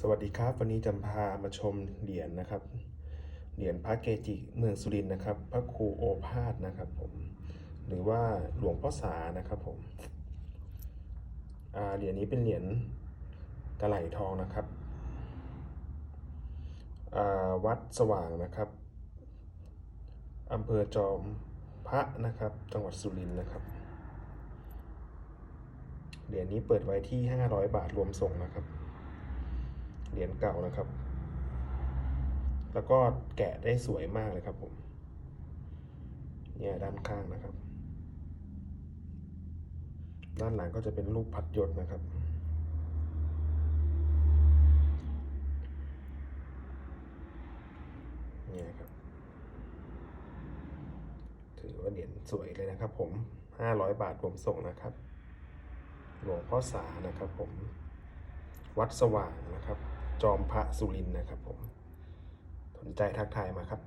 สวัสดีครับ วันนี้จะพามาชมเหรียญนะครับ เหรียญพระเกจิเมืองสุรินทร์นะครับ พระครูโอภาสนะครับผม หรือว่าหลวงพ่อสานะครับผมเหรียญนี้เป็นเหรียญกระไหลทองนะครับวัดสว่างนะครับอำเภอจอมพระนะครับ จังหวัดสุรินทร์นะครับ เหรียญนี้เปิดไว้ที่ 500 บาทรวมส่งนะครับ เหรียญเก่านะครับ แล้วก็แกะได้สวยมากเลยครับผม เนี่ยด้านข้างนะครับ ด้านหลังก็จะเป็นรูปพัดยศนะครับเนี่ยครับ ถือว่าเหรียญสวยเลยนะครับผม 500 บาทรวมส่งนะครับ หลวงพ่อสานะครับผม วัดสว่างนะครับ จอมพระสุรินทร์นะครับผม สนใจทักทายมาครับ